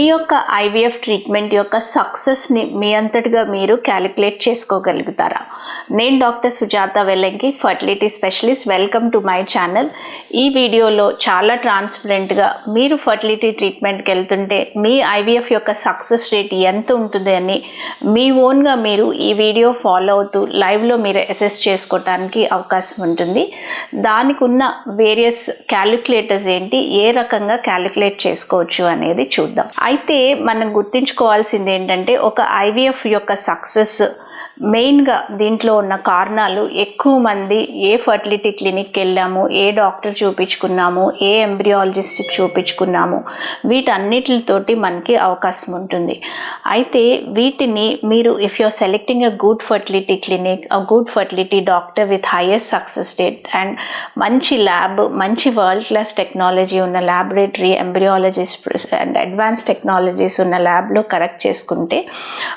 మీ యొక్క IVF treatment యొక్క సక్సెస్ని మీ అంతటిగా మీరు క్యాలిక్యులేట్ చేసుకోగలుగుతారా? నేను doctor Sujatha Vellanki fertility specialist. Welcome to my channel. ఈ వీడియోలో చాలా ట్రాన్స్పరెంట్గా మీరు ఫర్టిలిటీ ట్రీట్మెంట్కి వెళ్తుంటే మీ ఐవీఎఫ్ యొక్క సక్సెస్ రేట్ ఎంత ఉంటుంది అని మీ ఓన్గా మీరు ఈ వీడియో ఫాలో అవుతూ లైవ్లో మీరు అసెస్ చేసుకోవటానికి అవకాశం ఉంటుంది. దానికి ఉన్న వేరియస్ క్యాలిక్యులేటర్స్ ఏంటి? ఏ రకంగా క్యాలిక్యులేట్ చేసుకోవచ్చు అనేది చూద్దాం. అయితే మనం గుర్తుంచుకోవాల్సింది ఏంటంటే ఒక ఐవీఎఫ్ యొక్క సక్సెస్ మెయిన్గా దీంట్లో ఉన్న కారణాలు ఎక్కువ మంది ఏ ఫర్టిలిటీ క్లినిక్కి వెళ్ళాము ఏ డాక్టర్ చూపించుకున్నాము ఏ ఎంబ్రియాలజిస్ట్ చూపించుకున్నాము వీటన్నిటితోటి మనకి అవకాశం ఉంటుంది. అయితే వీటిని మీరు if you're selecting a good fertility clinic a good fertility doctor with highest success rate and మంచి ల్యాబ్ మంచి వరల్డ్ క్లాస్ టెక్నాలజీ ఉన్న laboratory embryologist and advance technologies ఉన్న ల్యాబ్లో కరెక్ట్ చేసుకుంటే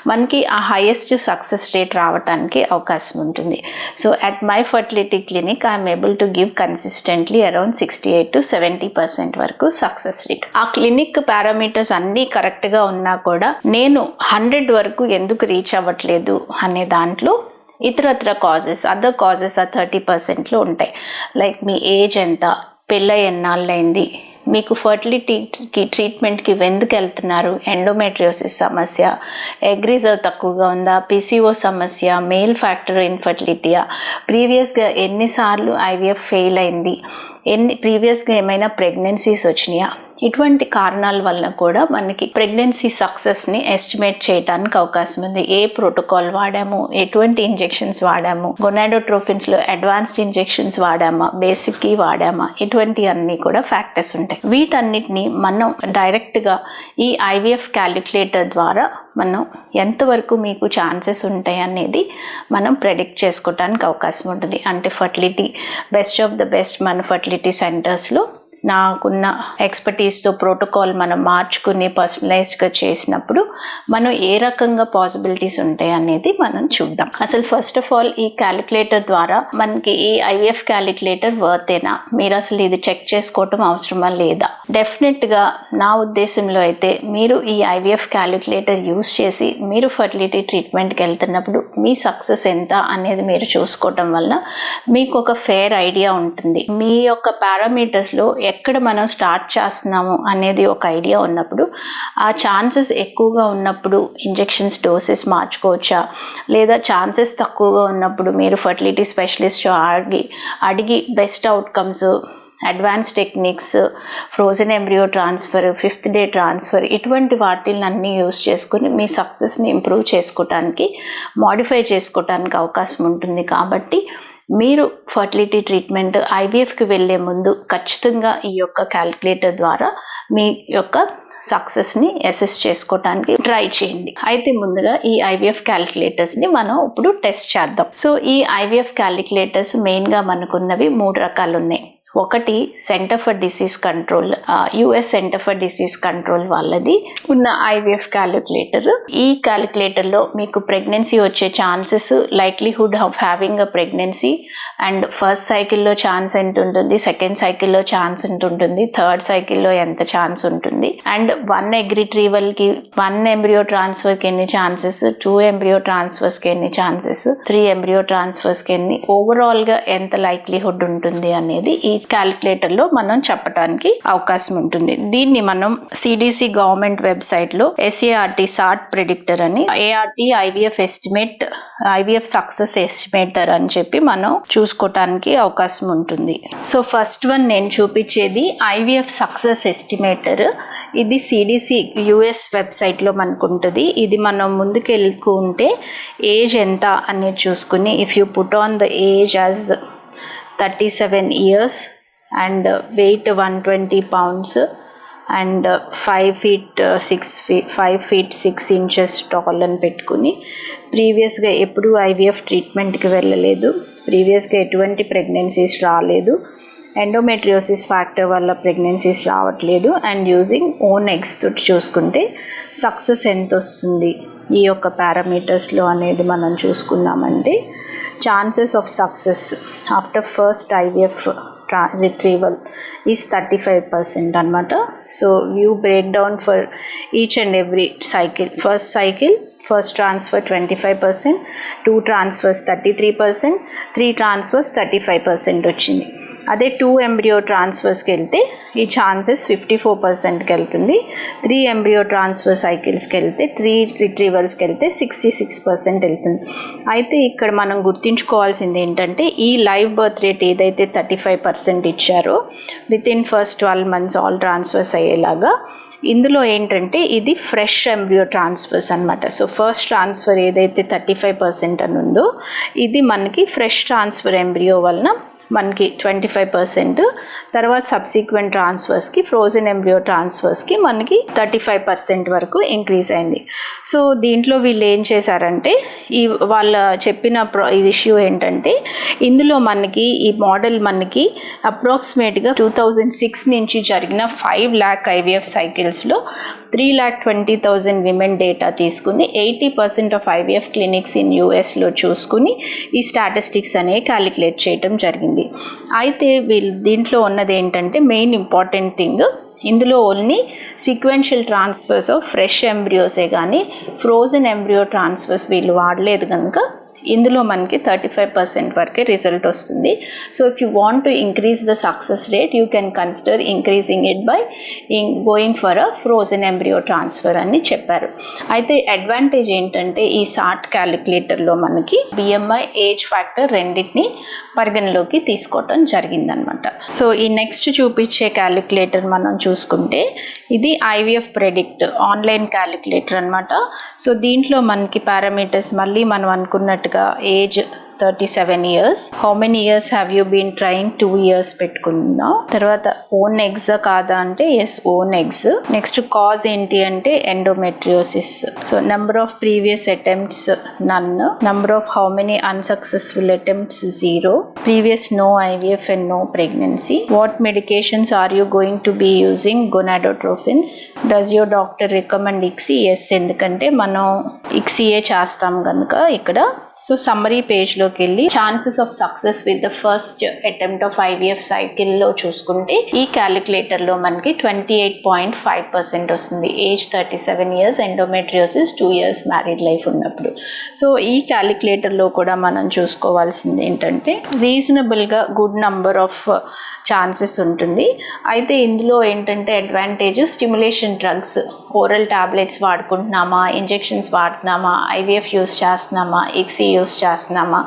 మనకి ఆ హైయెస్ట్ సక్సెస్ రేట్ రావడానికి అవకాశం ఉంటుంది. So at my fertility clinic I'm able to give consistently around sixty eight to seventy percent వరకు సక్సెస్ రేట్ ఆ క్లినిక్ పారామీటర్స్ అన్నీ కరెక్ట్గా ఉన్నా కూడా నేను హండ్రెడ్ వరకు ఎందుకు రీచ్ అవ్వట్లేదు అనే దాంట్లో ఇతరత్ర కాజెస్ అదర్ కాజెస్ ఆ థర్టీ పర్సెంట్లో ఉంటాయి. లైక్ మీ ఏజ్ ఎంత పెళ్ళై ఎన్నాళ్ళైంది మీకు ఫర్టిలిటీకి ట్రీట్మెంట్కి ఎందుకు వెళ్తున్నారు? ఎండోమెట్రియోసిస్ సమస్య ఎగ్ రిజర్వ్ తక్కువగా ఉందా? పిసిఓ సమస్య మేల్ ఫ్యాక్టర్ ఇన్ఫర్టిలిటీయా ప్రీవియస్గా ఎన్నిసార్లు ఐవీఎఫ్ ఫెయిల్ అయింది? ఎన్ని ప్రీవియస్గా ఏమైనా ప్రెగ్నెన్సీస్ వచ్చినాయా? ఇటువంటి కారణాల వల్ల కూడా మనకి ప్రెగ్నెన్సీ సక్సెస్ని ఎస్టిమేట్ చేయడానికి అవకాశం ఉంది. ఏ ప్రోటోకాల్ వాడాము? ఎటువంటి ఇంజెక్షన్స్ వాడాము? గొనాడోట్రోఫిన్స్లో అడ్వాన్స్డ్ ఇంజెక్షన్స్ వాడామా? బేసిక్కి వాడామా? ఇటువంటి అన్నీ కూడా ఫ్యాక్టర్స్ ఉంటాయి. వీటన్నిటిని మనం డైరెక్ట్గా ఈ ఐవీఎఫ్ క్యాలిక్యులేటర్ ద్వారా మనం ఎంతవరకు మీకు ఛాన్సెస్ ఉంటాయి అనేది మనం ప్రెడిక్ట్ చేసుకోవడానికి అవకాశం ఉంటుంది. అంటే fertility best of the best మన ఫర్టిలిటీ సెంటర్స్లో నాకున్న ఎక్స్పర్టీస్తో ప్రోటోకాల్ మనం మార్చుకుని పర్సనలైజ్డ్గా చేసినప్పుడు మనం ఏ రకంగా పాసిబిలిటీస్ ఉంటాయి అనేది మనం చూద్దాం. అసలు ఫస్ట్ ఆఫ్ ఆల్ ఈ క్యాలిక్యులేటర్ ద్వారా మనకి ఈ ఐవీఎఫ్ క్యాలిక్యులేటర్ వర్తేనా మీరు అసలు ఇది చెక్ చేసుకోవటం అవసరమా లేదా? డెఫినెట్గా నా ఉద్దేశంలో అయితే మీరు ఈ ఐవీఎఫ్ క్యాలిక్యులేటర్ యూస్ చేసి మీరు ఫర్టిలిటీ ట్రీట్మెంట్కి వెళ్తున్నప్పుడు మీ సక్సెస్ ఎంత అనేది మీరు చూసుకోవటం వల్ల మీకు ఒక ఫేర్ ఐడియా ఉంటుంది. మీ యొక్క పారామీటర్స్లో ఎక్కడ మనం స్టార్ట్ చేస్తున్నాము అనేది ఒక ఐడియా ఉన్నప్పుడు ఆ ఛాన్సెస్ ఎక్కువగా ఉన్నప్పుడు ఇంజెక్షన్స్ డోసెస్ మార్చుకోవచ్చా? లేదా ఛాన్సెస్ తక్కువగా ఉన్నప్పుడు మీరు ఫర్టిలిటీ స్పెషలిస్ట్ అడిగి అడిగి best outcomes advance techniques frozen embryo transfer fifth day transfer ఇటువంటి వాటిని అన్నీ యూస్ చేసుకుని మీ సక్సెస్ని ఇంప్రూవ్ చేసుకోవటానికి మాడిఫై చేసుకోవటానికి అవకాశం ఉంటుంది కాబట్టి మీరు ఫర్టిలిటీ ట్రీట్మెంట్ ఐవీఎఫ్కి వెళ్ళే ముందు ఖచ్చితంగా ఈ యొక్క క్యాలిక్యులేటర్ ద్వారా మీ యొక్క సక్సెస్ని అసెస్ చేసుకోవడానికి ట్రై చేయండి. అయితే ముందుగా ఈ ఐవీఎఫ్ క్యాలిక్యులేటర్స్ని మనం ఇప్పుడు టెస్ట్ చేద్దాం. సో ఈ ఐవీఎఫ్ క్యాలిక్యులేటర్స్ మెయిన్గా మనకున్నవి మూడు రకాలు ఉన్నాయి. ఒకటి centre for disease control US centre for disease control వాళ్ళది ఉన్న ఐవీఎఫ్ క్యాలిక్యులేటర్ ఈ క్యాలిక్యులేటర్లో మీకు ప్రెగ్నెన్సీ వచ్చే chances likelihood of having a pregnancy and first సైకిల్లో ఛాన్స్ ఎంత ఉంటుంది సెకండ్ సైకిల్లో ఛాన్స్ ఎంత ఉంటుంది థర్డ్ సైకిల్లో ఎంత ఛాన్స్ ఉంటుంది అండ్ వన్ ఎగ్రిట్రీవల్కి వన్ ఎంబ్రియో ట్రాన్స్ఫర్కి ఎన్ని ఛాన్సెస్ టూ ఎంబ్రియో ట్రాన్స్ఫర్స్కి ఎన్ని ఛాన్సెస్ త్రీ ఎంబ్రియో ట్రాన్స్ఫర్స్కి ఎన్ని ఓవరాల్గా ఎంత లైక్లీహుడ్ ఉంటుంది అనేది ఈ క్యాలిక్యులేటర్లో మనం చెప్పడానికి అవకాశం ఉంటుంది. దీన్ని మనం సిడిసి గవర్నమెంట్ వెబ్సైట్లో ఎస్ఏఆర్టీ సాట్ ప్రిడిక్టర్ అని ART IVF estimate IVF success estimator అని చెప్పి మనం చూసుకోవటానికి అవకాశం ఉంటుంది. సో ఫస్ట్ వన్ నేను చూపించేది ఐవీఎఫ్ సక్సెస్ ఎస్టిమేటర్. ఇది సిడిసి యుఎస్ వెబ్సైట్లో మనకు ఉంటుంది. ఇది మనం ముందుకు వెళ్ళుకుంటే ఏజ్ ఎంత అనేది చూసుకుని if you put on the age as thirty seven years and weight one twenty pounds and five feet six fee five feet six inches tall అని పెట్టుకుని ప్రీవియస్గా ఎప్పుడూ ఐవీఎఫ్ ట్రీట్మెంట్కి వెళ్ళలేదు. ప్రీవియస్గా ఎటువంటి ప్రెగ్నెన్సీస్ రాలేదు. ఎండోమెట్రియోసిస్ ఫ్యాక్టర్ వల్ల ప్రెగ్నెన్సీస్ రావట్లేదు అండ్ యూజింగ్ ఓన్ ఎగ్స్ తోటి చూసుకుంటే సక్సెస్ ఎంత వస్తుంది? ఈ యొక్క పారామీటర్స్లో అనేది మనం చూసుకున్నామంటే chances of success after first IVF retrieval is 35% అనమాట so view break down for each and every cycle first cycle first transfer twenty five percent two transfers thirty three percent three transfers thirty five percent వచ్చింది. అదే two embryo ట్రాన్స్ఫర్స్కి వెళ్తే ఈ chances fifty four పర్సెంట్కి వెళ్తుంది. Three embryo transfer సైకిల్స్కి వెళ్తే three రిట్రీవల్స్కి వెళ్తే సిక్స్టీ సిక్స్ పర్సెంట్ వెళ్తుంది. అయితే ఇక్కడ మనం గుర్తుంచుకోవాల్సింది ఏంటంటే ఈ లైవ్ బర్త్ రేట్ ఏదైతే థర్టీ ఫైవ్ పర్సెంట్ ఇచ్చారో within first twelve months all transfers అయ్యేలాగా ఇందులో ఏంటంటే ఇది ఫ్రెష్ ఎంబ్రియో ట్రాన్స్ఫర్స్ అనమాట సో ఫస్ట్ ట్రాన్స్ఫర్ ఏదైతే థర్టీ ఫైవ్ పర్సెంట్ అని ఉందో ఇది మనకి ఫ్రెష్ ట్రాన్స్ఫర్ ఎంబ్రియో వలన మనకి ట్వంటీ ఫైవ్ పర్సెంట్. తర్వాత సబ్సీక్వెంట్ ట్రాన్స్ఫర్స్కి ఫ్రోజన్ ఎంబ్రియో ట్రాన్స్ఫర్స్కి మనకి థర్టీ ఫైవ్ పర్సెంట్ వరకు ఇంక్రీజ్ అయింది. సో దీంట్లో వీళ్ళు ఏం చేశారంటే ఈ వాళ్ళ చెప్పిన ప్రో ఇది ఇష్యూ ఏంటంటే ఇందులో మనకి ఈ మోడల్ మనకి అప్రాక్సిమేట్గా టూ థౌజండ్ సిక్స్ నుంచి జరిగిన five lakh IVF సైకిల్స్లో three lakh twenty thousand women data తీసుకుని eighty percent of IVF clinics in యూఎస్లో చూసుకుని ఈ స్టాటిస్టిక్స్ అనేవి క్యాలిక్యులేట్ చేయడం జరిగింది. అయితే వీళ్ళు దీంట్లో ఉన్నది ఏంటంటే మెయిన్ ఇంపార్టెంట్ థింగ్ ఇందులో only sequential transfers of fresh ఎంబ్రియోసే కానీ ఫ్రోజన్ ఎంబ్రియో ట్రాన్స్ఫర్స్ వీళ్ళు వాడలేదు కనుక ఇందులో మనకి థర్టీ ఫైవ్ పర్సెంట్ వరకే రిజల్ట్ వస్తుంది. So if you want to increase the success rate you can consider increasing it by in going for a frozen embryo transfer అని చెప్పారు. అయితే అడ్వాంటేజ్ ఏంటంటే ఈ సార్ట్ క్యాలిక్యులేటర్లో మనకి బిఎంఐ ఏజ్ ఫ్యాక్టర్ రెండింటిని పరిగణలోకి తీసుకోవటం జరిగిందనమాట. సో ఈ నెక్స్ట్ చూపించే క్యాలిక్యులేటర్ మనం చూసుకుంటే ఇది ఐవీఎఫ్ ప్రెడిక్ట్ ఆన్లైన్ క్యాలిక్యులేటర్ అనమాట. సో దీంట్లో మనకి పారామీటర్స్ మళ్ళీ మనం అనుకున్నట్టుగా age thirty seven years how many years have you been trying two years పెట్టుకుందాం తర్వాత ఓన్ ఎగ్స్ కాదా అంటే yes own eggs next cause ఏంటి అంటే endometriosis so number of previous attempts none number of how many unsuccessful attempts zero previous no IVF and no pregnancy what medications are you going to be using gonadotrophins does your doctor recommend ICSI yes ఎందుకంటే మనం ఇక్సీఏ చేస్తాం కనుక ఇక్కడ so summary పేజ్లోకి వెళ్ళి chances of success with the first attempt of IVF సైకిల్లో చూసుకుంటే ఈ క్యాలిక్యులేటర్లో మనకి twenty eight point five percent వస్తుంది. Age thirty seven years endometriosis two years married life ఉన్నప్పుడు. సో ఈ క్యాలిక్యులేటర్లో కూడా మనం చూసుకోవాల్సింది ఏంటంటే రీజనబుల్గా గుడ్ నంబర్ ఆఫ్ ఛాన్సెస్ ఉంటుంది. అయితే ఇందులో ఏంటంటే advantage stimulation drugs oral tablets వాడుకుంటున్నామా injections వాడుతున్నామా ఐవీఎఫ్ యూస్ చేస్తున్నామా ఎక్సీ యూస్ చేస్తున్నామా?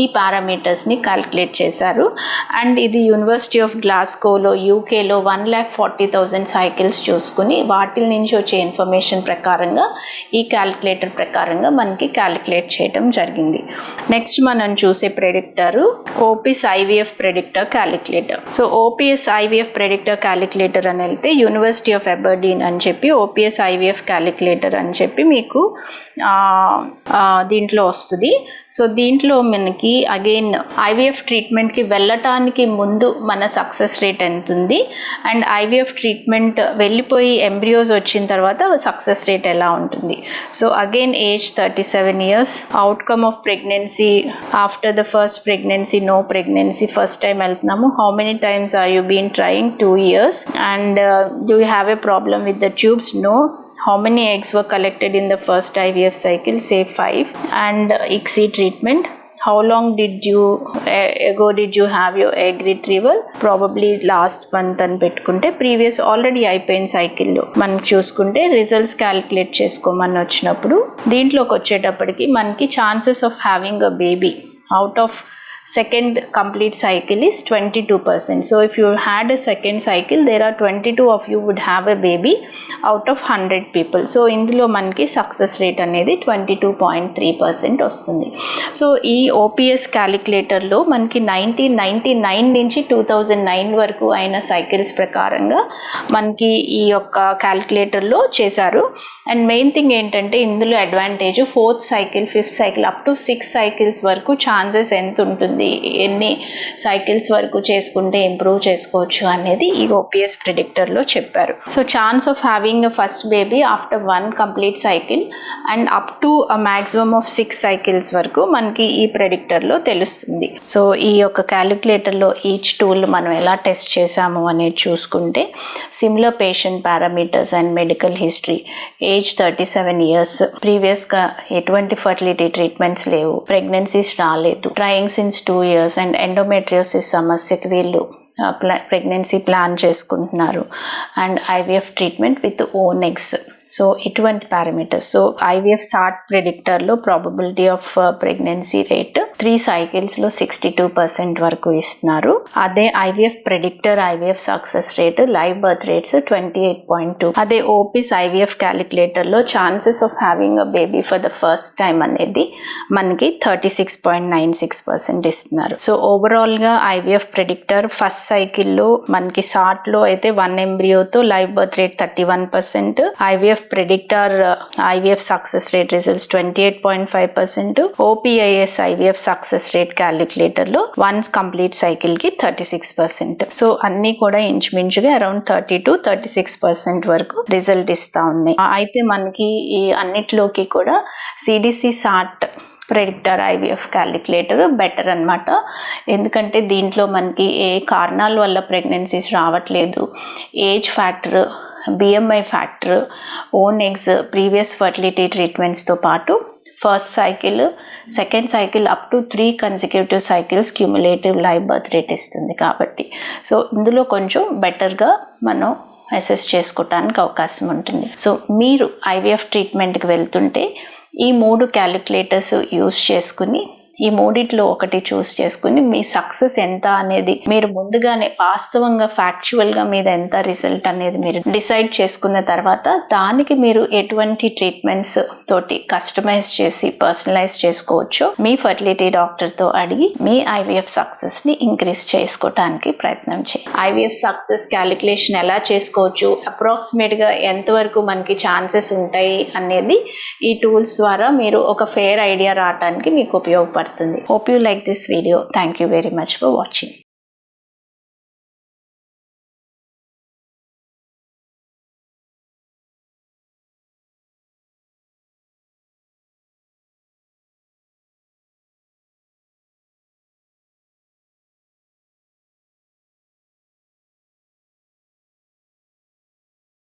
ఈ పారామీటర్స్ని క్యాలిక్యులేట్ చేశారు. అండ్ ఇది యూనివర్సిటీ ఆఫ్ గ్లాస్కోలో యూకేలో one lakh forty thousand cycles చూసుకుని వాటి నుంచి వచ్చే ఇన్ఫర్మేషన్ ప్రకారంగా ఈ క్యాలిక్యులేటర్ ప్రకారంగా మనకి క్యాలిక్యులేట్ చేయడం జరిగింది. నెక్స్ట్ మనం చూసే predictor OPIS IVF predictor calculator so OPIS IVF predictor calculator అని వెళ్తే యూనివర్సిటీ ఆఫ్ ఎబర్డీన్ అని చెప్పి ఓపీఎస్ ఐవీఎఫ్ క్యాలిక్యులేటర్ అని చెప్పి మీకు దీంట్లో వస్తుంది. సో దీంట్లో మనకి అగైన్ ఐవీఎఫ్ ట్రీట్మెంట్కి వెళ్ళటానికి ముందు మన సక్సెస్ రేట్ ఎంత ఉంది అండ్ ఐవీఎఫ్ ట్రీట్మెంట్ వెళ్ళిపోయి ఎంబ్రియోస్ వచ్చిన తర్వాత సక్సెస్ రేట్ ఎలా ఉంటుంది? So again age thirty seven years outcome of pregnancy after the first pregnancy no pregnancy first time వెళ్తున్నాము how many times are you been trying two years and you have a problem with the tubes no how many eggs were collected in the first IVF cycle say 5 and ICSI treatment how long did you ago did you have your egg retrieval probably last month అని పెట్టుకుంటే previous already అయిపోయిన సైకిల్లో మనం చూసుకుంటే results calculate చేసుకోమని వచ్చినప్పుడు దీంట్లోకి వచ్చేటప్పటికి మనకి chances of having a baby out of second complete cycle is 22%. So if you had a second cycle, there are 22 of you would have a baby out of 100 people. So ఇందులో మనకి success rate అనేది twenty two point three percent వస్తుంది so ఈ OPS క్యాలిక్యులేటర్లో మనకి nineteen ninety nine నుంచి two thousand nine వరకు అయిన సైకిల్స్ ప్రకారంగా మనకి ఈ యొక్క క్యాలిక్యులేటర్లో చేశారు అండ్ మెయిన్ థింగ్ ఏంటంటే ఇందులో advantage fourth cycle fifth cycle up to six cycles వరకు ఛాన్సెస్ ఎంత ఉంటుంది ఉంటుంది ఎన్ని సైకిల్స్ వరకు చేసుకుంటే ఇంప్రూవ్ చేసుకోవచ్చు అనేది ఈ ఓపీఎస్ ప్రిడిక్టర్లో చెప్పారు. So chance of having first baby after one complete cycle and up to maximum of six cycles వరకు మనకి ఈ ప్రెడిక్టర్లో తెలుస్తుంది. సో ఈ యొక్క క్యాలిక్యులేటర్లో ఈచ్ టూల్ మనం ఎలా టెస్ట్ చేసాము అనేది చూసుకుంటే similar patient parameters and medical history age thirty seven years ప్రీవియస్గా ఎటువంటి ఫర్టిలిటీ ట్రీట్మెంట్స్ లేవు ప్రెగ్నెన్సీస్ రాలేదు trying since two years and endometriosis సమస్యకి వీళ్ళు ప్లా ప్రెగ్నెన్సీ ప్లాన్ చేసుకుంటున్నారు. And IVF treatment with own eggs so ఇటువంటి parameters so IVF SART ప్రిడిక్టర్లో probability of pregnancy rate three సైకిల్స్లో sixty two percent వరకు ఇస్తున్నారు. అదే IVF predictor IVF success rate live birth rates twenty eight point two అదే OPIS IVF క్యాలిక్యులేటర్లో chances of having a baby for the first time అనేది మనకి thirty six point nine six percent ఇస్తున్నారు so ఓవరాల్గా IVF predictor first సైకిల్లో మనకి సాట్లో అయితే one ఎంబ్రియోతో live birth rate thirty one percent IVF predictor IVF success rate results twenty eight point five percent OPIS IVF success rate క్యాలిక్యులేటర్లో once complete సైకిల్కి thirty six percent so అన్నీ కూడా ఇంచుమించుగా around thirty to thirty six percent వరకు result ఇస్తా ఉన్నాయి. అయితే మనకి ఈ అన్నిటిలోకి కూడా CDC SART predictor IVF calculator better అనమాట ఎందుకంటే దీంట్లో మనకి ఏ కారణాల వల్ల ప్రెగ్నెన్సీస్ రావట్లేదు age factor BMI factor own eggs previous fertility ట్రీట్మెంట్స్తో పాటు first cycle second cycle up to three consecutive cycles cumulative live birth rate ఇస్తుంది కాబట్టి. సో ఇందులో కొంచెం బెటర్గా మనం అసెస్ చేసుకోవటానికి అవకాశం ఉంటుంది. సో మీరు ఐవీఎఫ్ ట్రీట్మెంట్కి వెళ్తుంటే ఈ మూడు క్యాలిక్యులేటర్స్ యూస్ చేసుకుని ఈ మూడిట్లో ఒకటి చూస్ చేసుకుని మీ సక్సెస్ ఎంత అనేది మీరు ముందుగానే వాస్తవంగా ఫ్యాక్చువల్గా మీద ఎంత రిజల్ట్ అనేది మీరు డిసైడ్ చేసుకున్న తర్వాత దానికి మీరు ఎటువంటి ట్రీట్మెంట్స్ తోటి కస్టమైజ్ చేసి పర్సనలైజ్ చేసుకోవచ్చో. మీ ఫర్టిలిటీ డాక్టర్తో అడిగి మీ ఐవీఎఫ్ సక్సెస్ని ఇంక్రీజ్ చేసుకోవటానికి ప్రయత్నం చేయండి ఐవీఎఫ్ సక్సెస్ క్యాలిక్యులేషన్ ఎలా చేసుకోవచ్చు? అప్రాక్సిమేట్గా ఎంతవరకు మనకి ఛాన్సెస్ ఉంటాయి అనేది ఈ టూల్స్ ద్వారా మీరు ఒక ఫేర్ ఐడియా రావడానికి మీకు ఉపయోగపడుతుంది hope you like this video thank you very much for watching